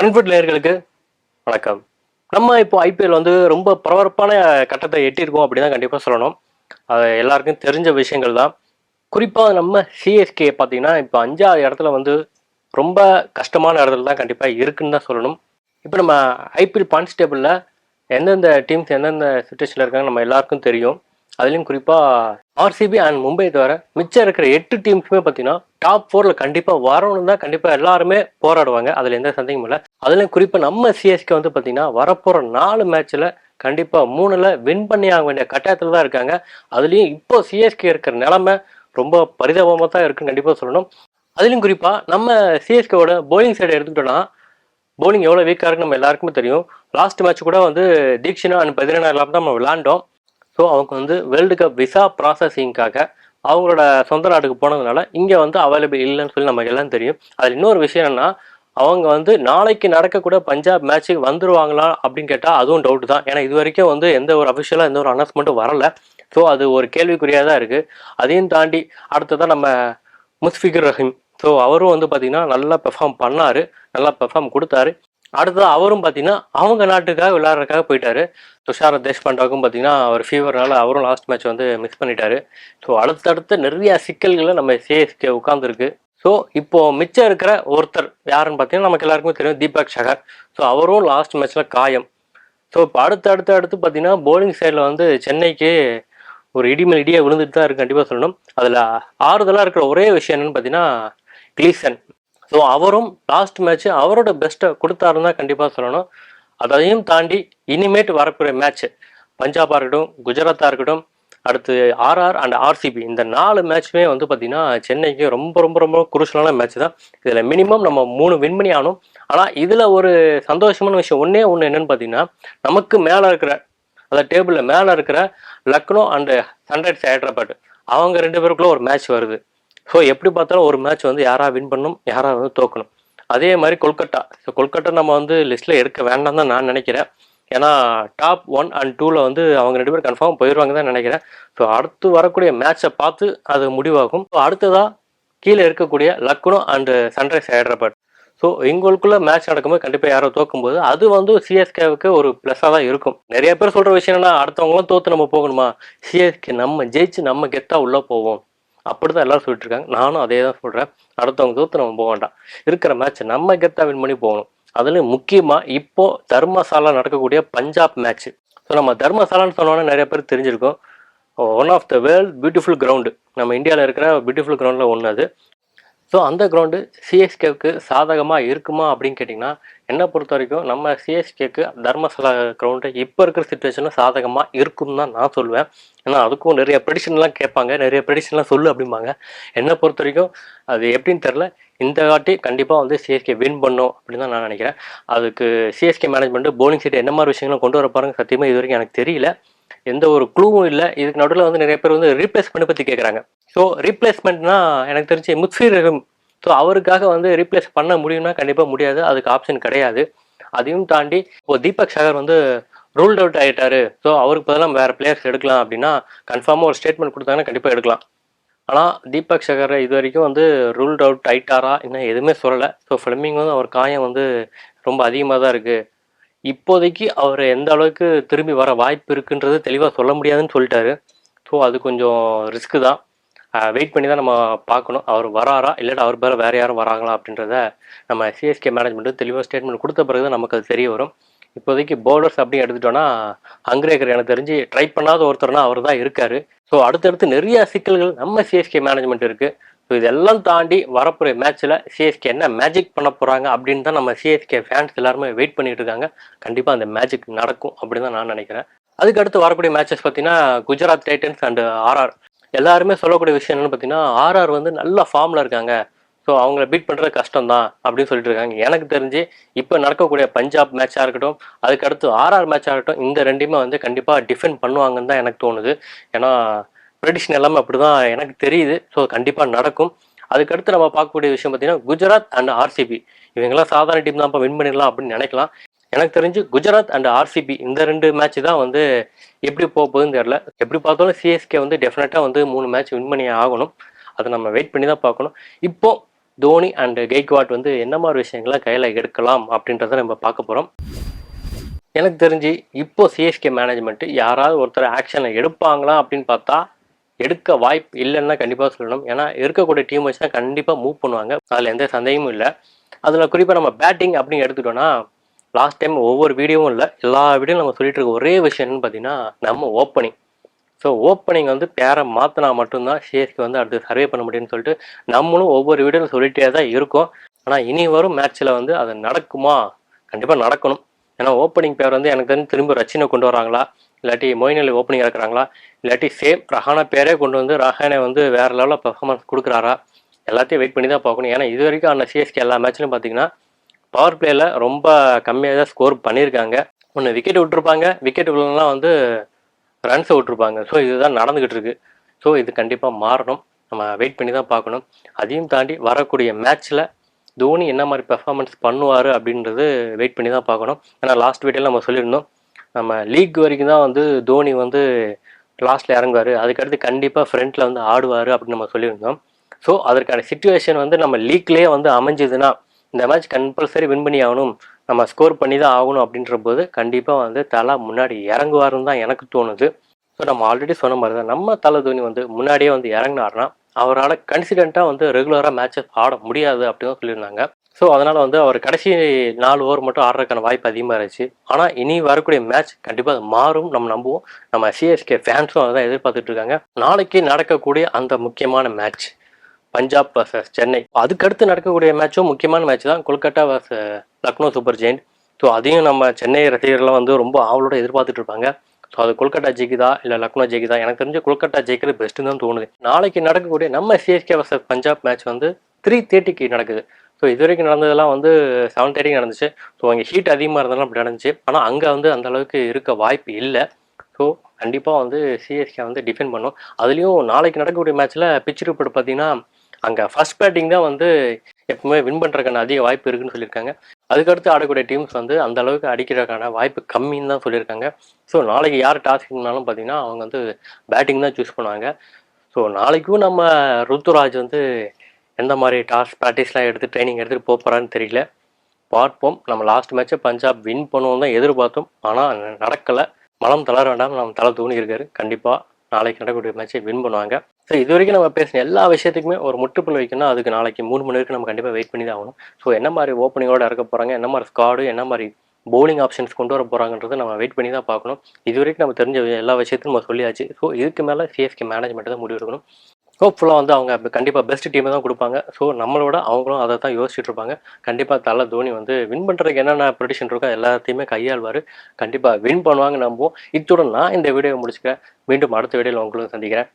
Conferred லேயர்களுக்கு வணக்கம். நம்ம இப்போ ஐபிஎல் வந்து ரொம்ப பரபரப்பான கட்டத்தை எட்டியிருக்கோம் அப்படின்னு தான் கண்டிப்பாக சொல்லணும். அது எல்லாருக்கும் தெரிஞ்ச விஷயங்கள் தான். குறிப்பாக நம்ம சிஎஸ்கே பார்த்தீங்கன்னா இப்போ அஞ்சாவது இடத்துல வந்து ரொம்ப கஷ்டமான இடத்துல தான் கண்டிப்பாக இருக்குன்னு தான் சொல்லணும். இப்போ நம்ம ஐபிஎல் பாயிண்ட்ஸ் டேபிளில் எந்தெந்த டீம்ஸ் எந்தெந்த சுச்சுவேஷனில் இருக்காங்க நம்ம எல்லாருக்கும் தெரியும். அதுலேயும் குறிப்பாக ஆர்சிபி அண்ட் மும்பை தவிர மிச்சம் இருக்கிற எட்டு டீம்ஸுமே பார்த்தீங்கன்னா டாப் ஃபோரில் கண்டிப்பாக வரணும்னு தான் கண்டிப்பாக எல்லாருமே போராடுவாங்க. அதில் எந்த சந்தேகமும் இல்லை. அதுலேயும் குறிப்பாக நம்ம சிஎஸ்கே வந்து பார்த்தீங்கன்னா வரப்போகிற நாலு மேட்ச்சில் கண்டிப்பாக மூணில் வின் பண்ணி ஆக வேண்டிய கட்டாயத்தில் தான் இருக்காங்க. அதுலேயும் இப்போ சிஎஸ்கே இருக்கிற நிலமை ரொம்ப பரிதாபமாக தான் இருக்குன்னு கண்டிப்பாக சொல்லணும். அதுலேயும் குறிப்பாக நம்ம சிஎஸ்கேவோட போலிங் சைடு எடுத்துக்கிட்டோன்னா போலிங் எவ்வளோ வீக்காக இருக்குன்னு நம்ம எல்லாருக்குமே தெரியும். லாஸ்ட் மேட்ச் கூட வந்து தீக்ஷனா அண்ட் பதினேழாயிரம் தான் நம்ம விளாண்டோம் ஸோ அவங்க வந்து வேர்ல்டு கப் விசா ப்ராசஸிங்காக அவங்களோட சொந்த நாட்டுக்கு போனதுனால இங்கே வந்து அவைலபிள் இல்லைன்னு சொல்லி நமக்கு எல்லாம் தெரியும். அதில் இன்னொரு விஷயம் என்னன்னா அவங்க வந்து நாளைக்கு நடக்கக்கூட பஞ்சாப் மேட்ச்சுக்கு வந்துருவாங்களா அப்படின்னு கேட்டால் அதுவும் டவுட் தான். ஏன்னா இது வரைக்கும் வந்து எந்த ஒரு அஃபிஷியலாக எந்த ஒரு அனௌன்ஸ்மெண்ட்டும் வரல. ஸோ அது ஒரு கேள்விக்குறியாக தான் இருக்குது அதையும் தாண்டி அடுத்ததான் நம்ம முஸ்ஃபிகர் ரஹீம். ஸோ அவரும் வந்து பார்த்திங்கன்னா நல்லா பெர்ஃபார்ம் பண்ணார். நல்லா பெர்ஃபார்ம் கொடுத்தாரு. அடுத்தது அவரும் பார்த்தீங்கன்னா அவங்க நாட்டுக்காக விளையாடுறதுக்காக போயிட்டாரு. துஷார தேஷ்பாண்டாவுக்கும் பார்த்தீங்கன்னா அவர் ஃபீவர்னால அவரும் லாஸ்ட் மேட்ச் வந்து மிஸ் பண்ணிட்டாரு. ஸோ அடுத்தடுத்து நிறைய சிக்கல்களை நம்ம சிஎஸ்கே உட்காந்துருக்கு ஸோ இப்போ மிச்சம் இருக்கிற ஒருத்தர் யாருன்னு பார்த்தீங்கன்னா நமக்கு எல்லாருக்குமே தெரியும் தீபக் சகர். ஸோ அவரும் லாஸ்ட் மேட்ச்சில் காயம். ஸோ இப்போ அடுத்து அடுத்து அடுத்து பார்த்தீங்கன்னா போலிங் சைடில் வந்து சென்னைக்கு ஒரு இடிமேல் இடியாக விழுந்துட்டு தான் இருக்கு கண்டிப்பாக சொல்லணும். அதில் ஆறுதலாக இருக்கிற ஒரே விஷயம் என்னன்னு பார்த்தீங்கன்னா கிளீசன் ஸோ அவரும் லாஸ்ட் மேட்ச் அவரோட பெஸ்ட்டை கொடுத்தாருன்னு தான் கண்டிப்பாக சொல்லணும். அதையும் தாண்டி இனிமேட் வரக்கூடிய மேட்ச் பஞ்சாபாக இருக்கட்டும் குஜராத்தாக இருக்கட்டும் அடுத்து ஆர்ஆர் அண்ட் ஆர்சிபி இந்த நாலு மேட்ச்சுமே வந்து பார்த்தீங்கன்னா சென்னைக்கு ரொம்ப ரொம்ப ரொம்ப குருஷலான மேட்ச் தான். இதில் மினிமம் நம்ம மூணு வின் பண்ணி ஆகணும். ஆனால் இதில் ஒரு சந்தோஷமான விஷயம் ஒன்றே ஒன்று என்னன்னு பார்த்தீங்கன்னா நமக்கு மேலே இருக்கிற அந்த டேபிளில் மேலே இருக்கிற லக்னோ அண்டு சன்ரைஸ் ஹைதராபாத். அவங்க ரெண்டு பேருக்குள்ள ஒரு மேட்ச் வருது. ஸோ எப்படி பார்த்தாலும் ஒரு மேட்ச் வந்து யாராக வின் பண்ணணும் யாராக வந்து தோக்கணும். அதே மாதிரி கொல்கட்டா. ஸோ கொல்கட்டா நம்ம வந்து லிஸ்ட்டில் எடுக்க வேண்டாம் தான் நான் நினைக்கிறேன். ஏன்னா டாப் ஒன் அண்ட் டூவில் வந்து அவங்க ரெண்டு பேரும் கன்ஃபார்ம் போயிடுவாங்க தான் நினைக்கிறேன். ஸோ அடுத்து வரக்கூடிய மேட்சை பார்த்து அது முடிவாகும். ஸோ அடுத்ததாக கீழே இருக்கக்கூடிய Lucknow and Sunrise Hyderabad. So எங்களுக்குள்ள மேட்ச் நடக்கும்போது கண்டிப்பாக யாரோ தோக்கும்போது அது வந்து சிஎஸ்கேவுக்கு ஒரு ப்ளஸ்ஸாக தான் இருக்கும். நிறைய பேர் சொல்கிற விஷயம் என்னன்னா அடுத்தவங்களும் தோற்று நம்ம போகணுமா? சிஎஸ்கே நம்ம ஜெயிச்சு நம்ம கெத்தாக உள்ளே போவோம். அப்படி தான் எல்லாரும் சொல்லிட்டு இருக்காங்க நானும் அதே தான் சொல்கிறேன் அடுத்தவங்க தோத்து நம்ம போக வேண்டாம். இருக்கிற மேட்ச் நம்ம கெத்தாக வின் பண்ணி போகணும். அதுலேயும் முக்கியமாக இப்போ தர்மசாலா நடக்கக்கூடிய பஞ்சாப் மேட்ச் ஸோ நம்ம தர்மசாலான்னு சொன்னோன்னே நிறைய பேர் தெரிஞ்சிருக்கும். One of the world beautiful ground நம்ம இந்தியாவில் இருக்கிற பியூட்டிஃபுல் கிரவுண்டில் ஒன்று அது. ஸோ அந்த கிரவுண்டு சிஎஸ்கேவுக்கு சாதகமாக இருக்குமா அப்படின்னு கேட்டிங்கன்னா என்னை பொறுத்த வரைக்கும் நம்ம சிஎஸ்கேக்கு தர்மசாலா கிரவுண்டு இப்போ இருக்கிற சுச்சுவேஷனில் சாதகமாக இருக்கும் தான் நான் சொல்லுவேன். ஏன்னா அதுக்கும் நிறைய ப்ரெடிஷன்லாம் கேட்பாங்க நிறைய ப்ரெடிஷன்லாம் சொல்லு அப்படிம்பாங்க. என்னை பொறுத்த வரைக்கும் அது எப்படின்னு தெரில இந்த வாட்டி கண்டிப்பாக வந்து சிஎஸ்கே வின் பண்ணும் அப்படின்னு தான் நான் நினைக்கிறேன். அதுக்கு சிஎஸ்கே மேனேஜ்மெண்ட்டு போலிங் சீட் என்ன மாதிரி விஷயங்களும் கொண்டு வர பாருங்க சத்தியமாக இது வரைக்கும் எனக்கு தெரியல. எந்த ஒரு க்ளூவும் இல்லை. இதுக்கு நடுவில் வந்து நிறைய பேர் வந்து ரீப்ளேஸ்மெண்ட்டை பற்றி கேட்குறாங்க ஸோ ரீப்ளேஸ்மெண்ட்னா எனக்கு தெரிஞ்சு முத்ஃபீர் ரஹீம் ஸோ அவருக்காக வந்து ரீப்ளேஸ் பண்ண முடியும்னா கண்டிப்பாக முடியாது. அதுக்கு ஆப்ஷன் கிடையாது. அதையும் தாண்டி இப்போ தீபக் சாகர் வந்து ரூல்ட் அவுட் ஆகிட்டாரு ஸோ அவருக்கு பதிலாக வேறு பிளேயர்ஸ் எடுக்கலாம் அப்படின்னா கன்ஃபார்மாக ஒரு ஸ்டேட்மெண்ட் கொடுத்தாங்கன்னா கண்டிப்பாக எடுக்கலாம். ஆனால் தீபக் சகர் இது வரைக்கும் வந்து ரூல்ட் அவுட் ஆயிட்டாரா இன்னும் எதுவுமே சொல்லலை. ஸோ ஃபிலிமிங் வந்து அவர் காயம் வந்து ரொம்ப அதிகமாக தான் இருக்குது இப்போதைக்கு அவர் எந்த அளவுக்கு திரும்பி வர வாய்ப்பு இருக்குன்றது தெளிவாக சொல்ல முடியாதுன்னு சொல்லிட்டாரு. ஸோ அது கொஞ்சம் ரிஸ்க்கு தான். வெயிட் பண்ணி தான் நம்ம பார்க்கணும். அவர் வராரா? இல்லாட்டா அவர் பேர் வேறு யாரும் வராங்களா அப்படின்றத நம்ம சிஎஸ்கே மேனேஜ்மெண்ட்டு தெளிவாக ஸ்டேட்மெண்ட் கொடுத்த பிறகு தான் நமக்கு அது தெரிய வரும். இப்போதைக்கு பவுலர்ஸ் அப்படின்னு எடுத்துட்டோன்னா அங்கிரேகர் எனக்கு தெரிஞ்சு ட்ரை பண்ணாத ஒருத்தர்னா அவர் தான் இருக்காரு. ஸோ அடுத்தடுத்து நிறைய சிக்கல்கள் நம்ம சிஎஸ்கே மேனேஜ்மெண்ட் இருக்குது ஸோ இதெல்லாம் தாண்டி வரப்போகிற மேட்ச்சில் சிஎஸ்கே என்ன மேஜிக் பண்ண போகிறாங்க அப்படின்னு தான் நம்ம சிஎஸ்கே ஃபேன்ஸ் எல்லாருமே வெயிட் பண்ணிட்டு இருக்காங்க. கண்டிப்பாக அந்த மேஜிக் நடக்கும் அப்படின்னு தான் நான் நினைக்கிறேன். அதுக்கு அடுத்து வரக்கூடிய மேட்சஸ் பார்த்தீங்கன்னா குஜராத் டைட்டன்ஸ் அண்ட் ஆர்ஆர் எல்லாருமே சொல்லக்கூடிய விஷயம் என்னன்னு பார்த்தீங்கன்னா ஆர்ஆர் வந்து நல்ல ஃபார்மில் இருக்காங்க. ஸோ அவங்கள பீட் பண்ணுறது கஷ்டம் தான் அப்படின்னு சொல்லிட்டு இருக்காங்க. எனக்கு தெரிஞ்சு இப்போ நடக்கக்கூடிய பஞ்சாப் மேட்சாக இருக்கட்டும் அதுக்கடுத்து ஆர்ஆர் மேட்சாக இருக்கட்டும் இந்த ரெண்டையுமே வந்து கண்டிப்பாக டிஃபெண்ட் பண்ணுவாங்கன்னு தான் எனக்கு தோணுது. ஏன்னா ப்ரெடிஷன் எல்லாமே அப்படி தான் எனக்கு தெரியுது. ஸோ கண்டிப்பாக நடக்கும். அதுக்கடுத்து நம்ம பார்க்கக்கூடிய விஷயம் பார்த்தீங்கன்னா குஜராத் அண்ட் ஆர்சிபி இவங்கெல்லாம் சாதாரண டீம் தான் வின் பண்ணிடலாம் அப்படின்னு நினைக்கலாம். எனக்கு தெரிஞ்சு குஜராத் அண்ட் ஆர்சிபி இந்த ரெண்டு மேட்ச் தான் வந்து எப்படி போக போகுதுன்னு தெரில எப்படி பார்த்தாலும் சிஎஸ்கே வந்து டெஃபினட்டாக வந்து மூணு மேட்ச் வின் பண்ணி ஆகணும். அதை நம்ம வெயிட் பண்ணி தான் பார்க்கணும். இப்போ தோனி அண்ட் கெய்க்வாட் வந்து என்ன மாதிரி விஷயங்களை கையில் எடுக்கலாம் அப்படின்றத நம்ம பார்க்க போகிறோம் எனக்கு தெரிஞ்சு இப்போ சிஎஸ்கே மேனேஜ்மெண்ட்டு யாராவது ஒருத்தர் ஆக்ஷனை எடுப்பாங்களா அப்படின்னு பார்த்தா எடுக்க வாய்ப்பு இல்லைன்னா கண்டிப்பாக சொல்லணும். ஏன்னா இருக்கக்கூடிய டீம் வச்சு தான் கண்டிப்பாக மூவ் பண்ணுவாங்க. அதில் எந்த சந்தேகமும் இல்லை. அதில் குறிப்பாக நம்ம பேட்டிங் அப்படின்னு எடுத்துட்டோம்னா லாஸ்ட் டைம் ஒவ்வொரு வீடியோவும் இல்லை எல்லா வீடியோவும் நம்ம சொல்லிட்டு இருக்க ஒரே விஷயம் என்னன்னு பார்த்தீங்கன்னா நம்ம ஓப்பனிங் ஸோ ஓப்பனிங் வந்து பேரை மாற்றினா மட்டும்தான் சிஎஸ்கே வந்து அடுத்து சர்வே பண்ண முடியும்னு சொல்லிட்டு நம்மளும் ஒவ்வொரு வீடியோவில் சொல்லிகிட்டே தான் இருக்கோம். ஆனால் இனி வரும் மேட்ச்சில் வந்து அது நடக்குமா? கண்டிப்பாக நடக்கணும். ஏன்னா ஓப்பனிங் பேர் வந்து எனக்கு தெரிஞ்சு திரும்ப ரச்சினை கொண்டு வராங்களா? இல்லாட்டி மொயினலி ஓப்பனிங் இறக்குறாங்களா இல்லாட்டி சேம் ரஹானா பேரே கொண்டு வந்து ரஹானே வந்து வேறு லெவலில் பெர்ஃபார்மன்ஸ் கொடுக்குறாரா? எல்லாத்தையும் வெயிட் பண்ணி தான் பார்க்கணும். ஏன்னா இது வரைக்கும் அந்த சிஎஸ்கே எல்லா மேட்ச்லையும் பார்த்தீங்கன்னா பவர் பிளேயில் ரொம்ப கம்மியாக தான் ஸ்கோர் பண்ணியிருக்காங்க ஒன்று விக்கெட் விட்டுருப்பாங்க. விக்கெட் விடலாம் வந்து ரன்ஸை விட்டுருப்பாங்க. ஸோ இதுதான் நடந்துக்கிட்டு இருக்கு. ஸோ இது கண்டிப்பாக மாறணும். நம்ம வெயிட் பண்ணி தான் பார்க்கணும். அதையும் தாண்டி வரக்கூடிய மேட்ச்சில் தோனி என்ன மாதிரி பெர்ஃபார்மன்ஸ் பண்ணுவார் அப்படின்றது வெயிட் பண்ணி தான் பார்க்கணும். ஏன்னா லாஸ்ட் வீட்டில் நம்ம சொல்லியிருந்தோம். நம்ம லீக் வரைக்கும் தான் வந்து தோனி வந்து லாஸ்ட்டில் இறங்குவார். அதுக்கடுத்து கண்டிப்பாக ஃப்ரண்ட்டில் வந்து ஆடுவார் அப்படின்னு நம்ம சொல்லியிருந்தோம். ஸோ அதற்கான சுச்சுவேஷன் வந்து நம்ம லீக்லேயே வந்து அமைஞ்சதுன்னா இந்த மேட்ச் கம்பல்சரி வின் பண்ணி ஆகணும். நம்ம ஸ்கோர் பண்ணி தான் ஆகணும் அப்படின்ற போது கண்டிப்பாக வந்து தலா முன்னாடி இறங்குவாருன்னு தான் எனக்கு தோணுது. ஸோ நம்ம ஆல்ரெடி சொன்ன மாதிரி தான் நம்ம தலை தோனி வந்து முன்னாடியே வந்து இறங்கினார்னா அவரால் கன்சிடென்ட்டாக வந்து ரெகுலராக மேட்சஸ் ஆட முடியாது அப்படின்னு சொல்லியிருந்தாங்க. ஸோ அதனால் வந்து அவர் கடைசி நாலு ஓவர் மட்டும் ஆடுறதுக்கான வாய்ப்பு அதிகமாக இருந்துச்சு. ஆனால் இனி வரக்கூடிய மேட்ச் கண்டிப்பாக அது மாறும். நம்ம நம்புவோம். நம்ம சிஎஸ்கே ஃபேன்ஸும் அதை தான் எதிர்பார்த்துட்டு இருக்காங்க. நாளைக்கு நடக்கக்கூடிய அந்த முக்கியமான மேட்ச் பஞ்சாப் வர்சஸ் சென்னை. அதுக்கடுத்து நடக்கக்கூடிய மேட்சும் முக்கியமான மேட்ச் தான் Kolkata versus Lucknow super giant so அதையும் நம்ம சென்னை ரசிகர்கள்லாம் வந்து ரொம்ப ஆவலோட எதிர்பார்த்துட்டு இருப்பாங்க. ஸோ அது கொல்கட்டா ஜெயிக்குதா? இல்லை லக்னோ ஜெயிக்குதா? எனக்கு தெரிஞ்சு கொல்கட்டா ஜெயிக்கிறது பெஸ்ட்டுன்னு தான் தோணுது. நாளைக்கு நடக்கக்கூடிய நம்ம சிஎஸ்கே வர்சஸ் பஞ்சாப் மேட்ச் வந்து த்ரீ தேர்ட்டிக்கு நடக்குது. ஸோ இது வரைக்கும் நடந்ததெல்லாம் வந்து செவன் தேர்ட்டிக்கு நடந்துச்சு. ஸோ அங்கே ஹீட் அதிகமாக இருந்தாலும் அப்படி நடந்துச்சு. ஆனால் அங்கே வந்து அந்த அளவுக்கு இருக்க வாய்ப்பு இல்லை. ஸோ கண்டிப்பாக வந்து சிஎஸ்கே வந்து டிஃபெண்ட் பண்ணும். அதுலேயும் நாளைக்கு நடக்கக்கூடிய மேட்ச்சில் பிச்சு ரிப்போர்ட் பார்த்தீங்கன்னா அங்கே ஃபர்ஸ்ட் பேட்டிங் தான் வந்து எப்பவுமே வின் பண்ணுறதுக்கான அதிக வாய்ப்பு இருக்குன்னு சொல்லியிருக்காங்க. அதுக்கடுத்து ஆடக்கூடிய டீம்ஸ் வந்து அந்த அளவுக்கு அடிக்கிறதுக்கான வாய்ப்பு கம்மின்னு தான் சொல்லியிருக்காங்க. ஸோ நாளைக்கு யார் டாஸ் பண்ணாலும் பார்த்தீங்கன்னா அவங்க வந்து பேட்டிங் தான் சூஸ் பண்ணுவாங்க. ஸோ நாளைக்கும் நம்ம ருத்துராஜ் வந்து எந்த மாதிரி டாஸ் ப்ராக்டிஸ்லாம் எடுத்து ட்ரைனிங் எடுத்துகிட்டு போகிறான்னு தெரியல. பார்ப்போம். நம்ம லாஸ்ட் மேட்ச்சை பஞ்சாப் வின் பண்ணுவோம் தான் எதிர்பார்த்தோம். ஆனால் நடக்கலை. மனம் தளர வேண்டாம் நம்ம தலை தூணி இருக்காரு. கண்டிப்பாக நாளைக்கு நடக்கக்கூடிய மேட்சை வின் பண்ணுவாங்க. ஸோ இது வரைக்கும் நம்ம பேசின எல்லா விஷயத்துக்குமே ஒரு முற்றுப்புள்ளி வைக்கணும் அதுக்கு நாளைக்கு மூணு மணி வரைக்கும் நம்ம கண்டிப்பாக வெயிட் பண்ணி தான் ஆகணும். ஸோ என்ன மாதிரி ஓப்பனிங்கோட இறக்க போகிறாங்க என்ன மாதிரி ஸ்காடு என்ன மாதிரி பவுலிங் ஆப்ஷன்ஸ் கொண்டு வர போகிறாங்கன்றத நம்ம வெயிட் பண்ணி தான் பார்க்கணும். இது வரைக்கும் நம்ம தெரிஞ்ச எல்லா விஷயத்தையும் நம்ம சொல்லியாச்சு. ஸோ இதுக்கு மேலே சிஎஸ்கே மேனேஜ்மெண்ட் தான் முடிவு எடுக்கணும். ஹோப்ஃபுல்லாக வந்து அவங்க கண்டிப்பாக பெஸ்ட் டீமை தான் கொடுப்பாங்க. ஸோ நம்மளோட அவங்களும் அதை தான் யோசிச்சுட்டு இருப்பாங்க. கண்டிப்பாக தலை தோனி வந்து வின் பண்ணுறதுக்கு என்னென்ன ப்ரொடிஷன் இருக்கோ எல்லாத்தையுமே கையாள்வார். கண்டிப்பாக வின் பண்ணுவாங்க நம்புவோம். இத்துடன் நான் இந்த வீடியோவை முடிச்சுக்கிறேன். மீண்டும் அடுத்த வீடியோவில் உங்களும் சந்திக்கிறேன்.